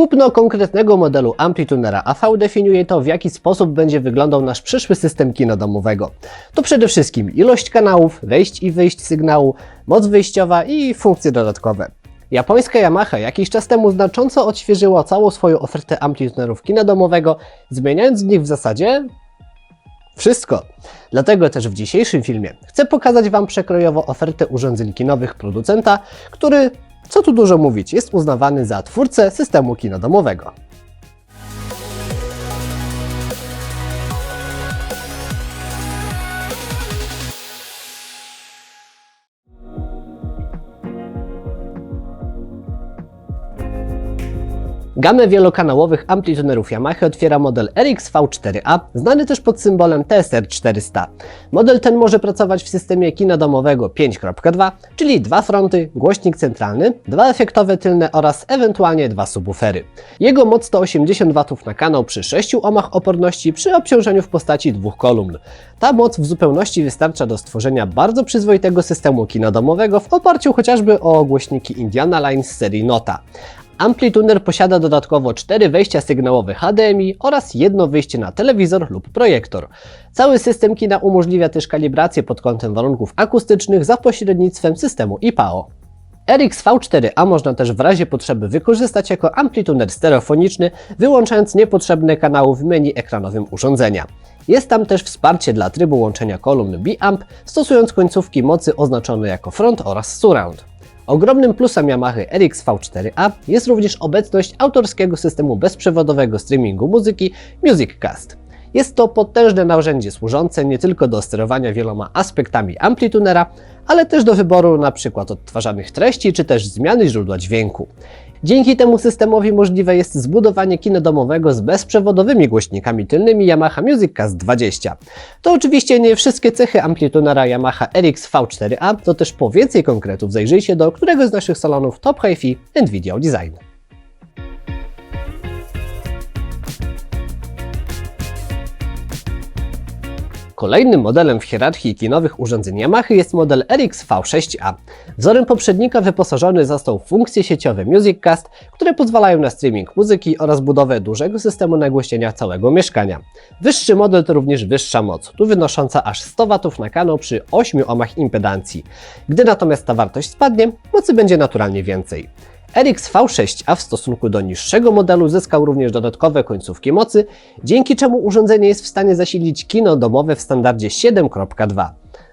Kupno konkretnego modelu Amplitunera AV definiuje to, w jaki sposób będzie wyglądał nasz przyszły system kina domowego. To przede wszystkim ilość kanałów, wejść i wyjść sygnału, moc wyjściowa i funkcje dodatkowe. Japońska Yamaha jakiś czas temu znacząco odświeżyła całą swoją ofertę amplitunerów kina domowego, zmieniając z nich w zasadzie wszystko. Dlatego też w dzisiejszym filmie chcę pokazać Wam przekrojowo ofertę urządzeń kinowych producenta, który, co tu dużo mówić, jest uznawany za twórcę systemu kina domowego. Gamę wielokanałowych amplitunerów Yamaha otwiera model RX V4A, znany też pod symbolem TSR400. Model ten może pracować w systemie kina domowego 5.2, czyli dwa fronty, głośnik centralny, dwa efektowe tylne oraz ewentualnie dwa subwoofery. Jego moc to 80 W na kanał przy 6 ohmach oporności przy obciążeniu w postaci dwóch kolumn. Ta moc w zupełności wystarcza do stworzenia bardzo przyzwoitego systemu kina domowego w oparciu chociażby o głośniki Indiana Line z serii Nota. Amplituner posiada dodatkowo cztery wejścia sygnałowe HDMI oraz jedno wyjście na telewizor lub projektor. Cały system kina umożliwia też kalibrację pod kątem warunków akustycznych za pośrednictwem systemu IPAO. RX V4A można też w razie potrzeby wykorzystać jako amplituner stereofoniczny, wyłączając niepotrzebne kanały w menu ekranowym urządzenia. Jest tam też wsparcie dla trybu łączenia kolumn B-Amp, stosując końcówki mocy oznaczone jako front oraz surround. Ogromnym plusem Yamaha RX V4A jest również obecność autorskiego systemu bezprzewodowego streamingu muzyki MusicCast. Jest to potężne narzędzie służące nie tylko do sterowania wieloma aspektami amplitunera, ale też do wyboru np. odtwarzanych treści czy też zmiany źródła dźwięku. Dzięki temu systemowi możliwe jest zbudowanie kina domowego z bezprzewodowymi głośnikami tylnymi Yamaha MusicCast 20. To oczywiście nie wszystkie cechy amplitunera Yamaha RX V4A, to też po więcej konkretów zajrzyjcie do któregoś z naszych salonów Top Hi-Fi Nvidia Design. Kolejnym modelem w hierarchii kinowych urządzeń Yamaha jest model RX V6A. Wzorem poprzednika wyposażony został w funkcje sieciowe MusicCast, które pozwalają na streaming muzyki oraz budowę dużego systemu nagłośnienia całego mieszkania. Wyższy model to również wyższa moc, tu wynosząca aż 100 W na kanał przy 8 ohmach impedancji. Gdy natomiast ta wartość spadnie, mocy będzie naturalnie więcej. RX V6A w stosunku do niższego modelu zyskał również dodatkowe końcówki mocy, dzięki czemu urządzenie jest w stanie zasilić kino domowe w standardzie 7.2.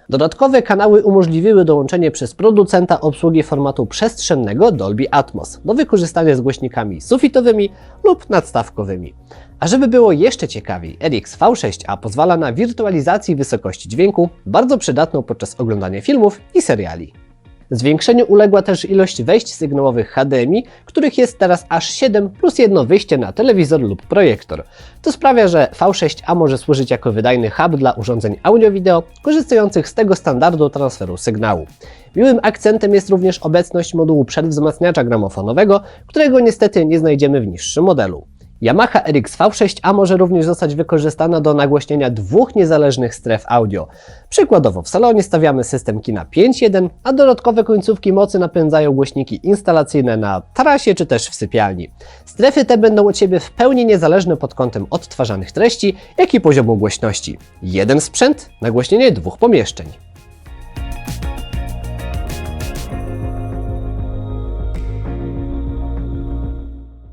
Dodatkowe kanały umożliwiły dołączenie przez producenta obsługi formatu przestrzennego Dolby Atmos do wykorzystania z głośnikami sufitowymi lub nadstawkowymi. A żeby było jeszcze ciekawiej, RX V6A pozwala na wirtualizację wysokości dźwięku, bardzo przydatną podczas oglądania filmów i seriali. Zwiększeniu uległa też ilość wejść sygnałowych HDMI, których jest teraz aż 7 plus jedno wyjście na telewizor lub projektor. To sprawia, że V6A może służyć jako wydajny hub dla urządzeń audio-wideo korzystających z tego standardu transferu sygnału. Miłym akcentem jest również obecność modułu przedwzmacniacza gramofonowego, którego niestety nie znajdziemy w niższym modelu. Yamaha RX V6A może również zostać wykorzystana do nagłośnienia dwóch niezależnych stref audio. Przykładowo w salonie stawiamy system kina 5.1, a dodatkowe końcówki mocy napędzają głośniki instalacyjne na tarasie czy też w sypialni. Strefy te będą od siebie w pełni niezależne pod kątem odtwarzanych treści, jak i poziomu głośności. Jeden sprzęt, nagłośnienie dwóch pomieszczeń.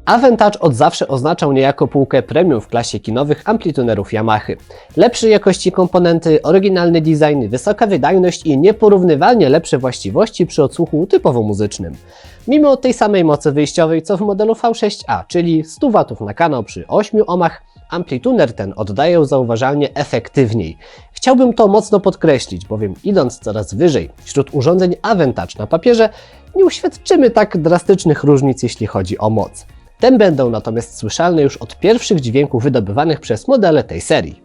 Aventage od zawsze oznaczał niejako półkę premium w klasie kinowych amplitunerów Yamaha. Lepszej jakości komponenty, oryginalny design, wysoka wydajność i nieporównywalnie lepsze właściwości przy odsłuchu typowo muzycznym. Mimo tej samej mocy wyjściowej co w modelu V6A, czyli 100 W na kanał przy 8 ohmach, amplituner ten oddaje zauważalnie efektywniej. Chciałbym to mocno podkreślić, bowiem idąc coraz wyżej wśród urządzeń Aventage na papierze, nie uświadczymy tak drastycznych różnic jeśli chodzi o moc. Te będą natomiast słyszalne już od pierwszych dźwięków wydobywanych przez modele tej serii.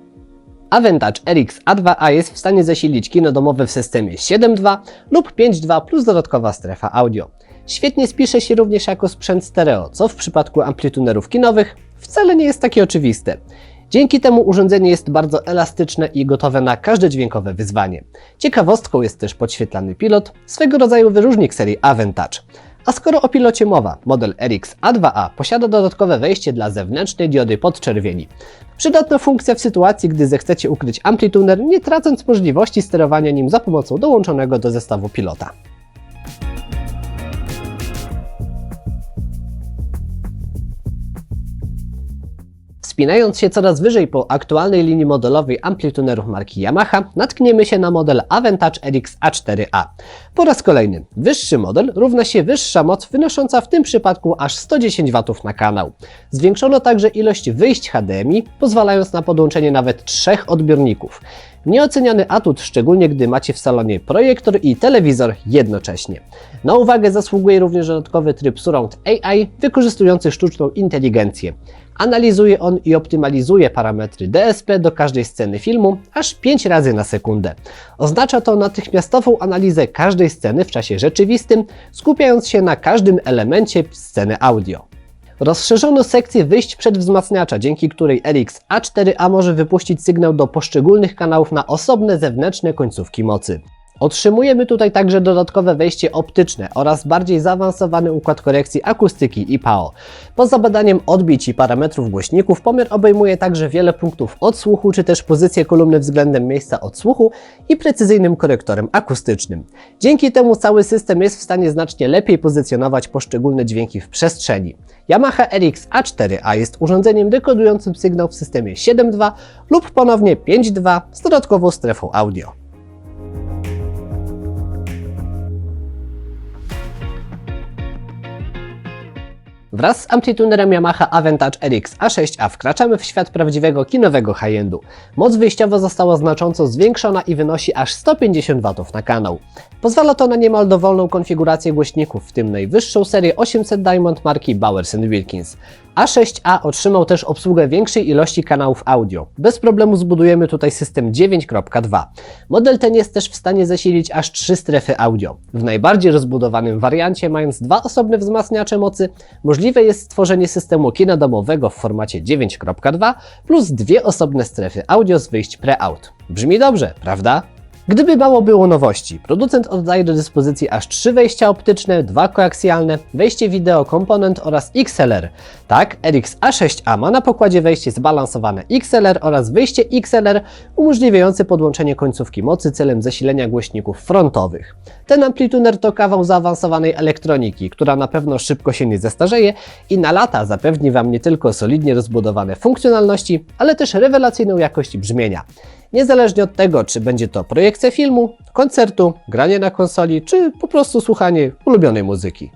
Aventage RX A2A jest w stanie zasilić kino domowe w systemie 7.2 lub 5.2 plus dodatkowa strefa audio. Świetnie spisze się również jako sprzęt stereo, co w przypadku amplitunerów kinowych wcale nie jest takie oczywiste. Dzięki temu urządzenie jest bardzo elastyczne i gotowe na każde dźwiękowe wyzwanie. Ciekawostką jest też podświetlany pilot, swego rodzaju wyróżnik serii Aventage. A skoro o pilocie mowa, model RX A2A posiada dodatkowe wejście dla zewnętrznej diody podczerwieni. Przydatna funkcja w sytuacji, gdy zechcecie ukryć amplituner, nie tracąc możliwości sterowania nim za pomocą dołączonego do zestawu pilota. Wspinając się coraz wyżej po aktualnej linii modelowej amplitunerów marki Yamaha, natkniemy się na model Avantage RX A4A. Po raz kolejny, wyższy model równa się wyższa moc wynosząca w tym przypadku aż 110 W na kanał. Zwiększono także ilość wyjść HDMI, pozwalając na podłączenie nawet trzech odbiorników. Nieoceniany atut, szczególnie gdy macie w salonie projektor i telewizor jednocześnie. Na uwagę zasługuje również dodatkowy tryb Surround AI, wykorzystujący sztuczną inteligencję. Analizuje on i optymalizuje parametry DSP do każdej sceny filmu aż 5 razy na sekundę. Oznacza to natychmiastową analizę każdej sceny w czasie rzeczywistym, skupiając się na każdym elemencie sceny audio. Rozszerzono sekcję wyjść przedwzmacniacza, dzięki której RX A4A może wypuścić sygnał do poszczególnych kanałów na osobne zewnętrzne końcówki mocy. Otrzymujemy tutaj także dodatkowe wejście optyczne oraz bardziej zaawansowany układ korekcji akustyki i PAO. Poza badaniem odbić i parametrów głośników, pomiar obejmuje także wiele punktów odsłuchu, czy też pozycję kolumny względem miejsca odsłuchu i precyzyjnym korektorem akustycznym. Dzięki temu cały system jest w stanie znacznie lepiej pozycjonować poszczególne dźwięki w przestrzeni. Yamaha RX A4A jest urządzeniem dekodującym sygnał w systemie 7.2 lub ponownie 5.2 z dodatkową strefą audio. Wraz z amplitunerem Yamaha Avantage RX A6A wkraczamy w świat prawdziwego kinowego high-endu. Moc wyjściowa została znacząco zwiększona i wynosi aż 150 W na kanał. Pozwala to na niemal dowolną konfigurację głośników, w tym najwyższą serię 800 Diamond marki Bowers Wilkins. A6A otrzymał też obsługę większej ilości kanałów audio. Bez problemu zbudujemy tutaj system 9.2. Model ten jest też w stanie zasilić aż 3 strefy audio. W najbardziej rozbudowanym wariancie, mając dwa osobne wzmacniacze mocy, możliwe jest stworzenie systemu kina domowego w formacie 9.2 plus dwie osobne strefy audio z wyjść pre-out. Brzmi dobrze, prawda? Gdyby mało było nowości, producent oddaje do dyspozycji aż trzy wejścia optyczne, dwa koaksjalne, wejście wideo komponent oraz XLR. Tak, RX A6A ma na pokładzie wejście zbalansowane XLR oraz wyjście XLR umożliwiające podłączenie końcówki mocy celem zasilenia głośników frontowych. Ten amplituner to kawał zaawansowanej elektroniki, która na pewno szybko się nie zestarzeje i na lata zapewni Wam nie tylko solidnie rozbudowane funkcjonalności, ale też rewelacyjną jakość brzmienia. Niezależnie od tego, czy będzie to projekcja filmu, koncertu, granie na konsoli, czy po prostu słuchanie ulubionej muzyki.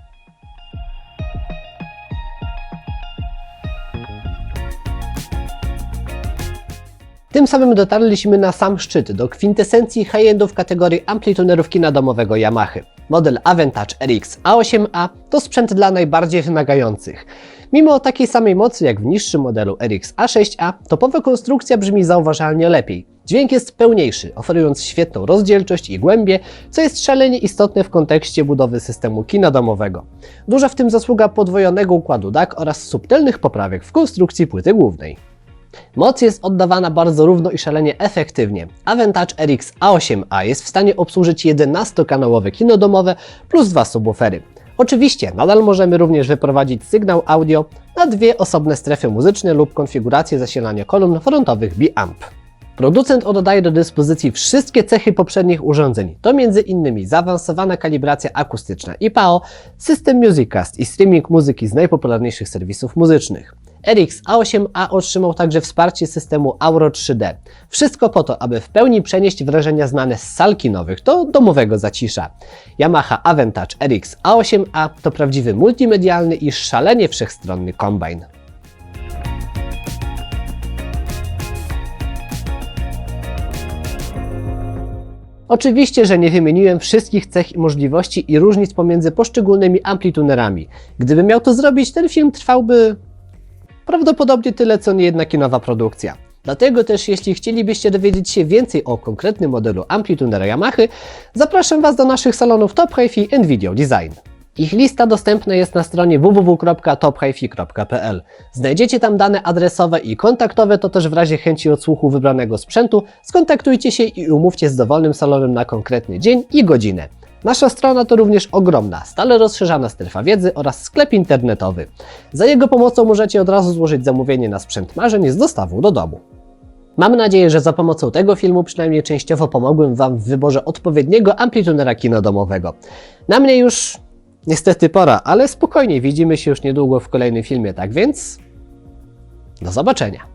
Tym samym dotarliśmy na sam szczyt, do kwintesencji high-endów kategorii amplitunerów kina domowego Yamaha. Model Avantage RX A8A to sprzęt dla najbardziej wymagających. Mimo takiej samej mocy jak w niższym modelu RX A6A, topowa konstrukcja brzmi zauważalnie lepiej. Dźwięk jest pełniejszy, oferując świetną rozdzielczość i głębię, co jest szalenie istotne w kontekście budowy systemu kina domowego. Duża w tym zasługa podwojonego układu DAC oraz subtelnych poprawek w konstrukcji płyty głównej. Moc jest oddawana bardzo równo i szalenie efektywnie. Avantage RX A8A jest w stanie obsłużyć 11-kanałowe kino domowe plus dwa subwoofery. Oczywiście, nadal możemy również wyprowadzić sygnał audio na dwie osobne strefy muzyczne lub konfigurację zasilania kolumn frontowych B-Amp. Producent oddaje do dyspozycji wszystkie cechy poprzednich urządzeń. To m.in. zaawansowana kalibracja akustyczna IPAO, system MusicCast i streaming muzyki z najpopularniejszych serwisów muzycznych. RX A8A otrzymał także wsparcie systemu Auro 3D. Wszystko po to, aby w pełni przenieść wrażenia znane z sal kinowych do domowego zacisza. Yamaha Avantage RX A8A to prawdziwy multimedialny i szalenie wszechstronny kombajn. Oczywiście, że nie wymieniłem wszystkich cech i możliwości i różnic pomiędzy poszczególnymi amplitunerami. Gdybym miał to zrobić, ten film trwałby prawdopodobnie tyle, co niejedna kinowa produkcja. Dlatego też, jeśli chcielibyście dowiedzieć się więcej o konkretnym modelu amplitunera Yamaha, zapraszam Was do naszych salonów Top Hi-Fi and Video Design. Ich lista dostępna jest na stronie www.tophifi.pl. Znajdziecie tam dane adresowe i kontaktowe, to też w razie chęci odsłuchu wybranego sprzętu skontaktujcie się i umówcie z dowolnym salonem na konkretny dzień i godzinę. Nasza strona to również ogromna, stale rozszerzana strefa wiedzy oraz sklep internetowy. Za jego pomocą możecie od razu złożyć zamówienie na sprzęt marzeń z dostawą do domu. Mam nadzieję, że za pomocą tego filmu przynajmniej częściowo pomogłem Wam w wyborze odpowiedniego amplitunera kinodomowego. Na mnie już niestety pora, ale spokojnie, widzimy się już niedługo w kolejnym filmie, tak więc do zobaczenia.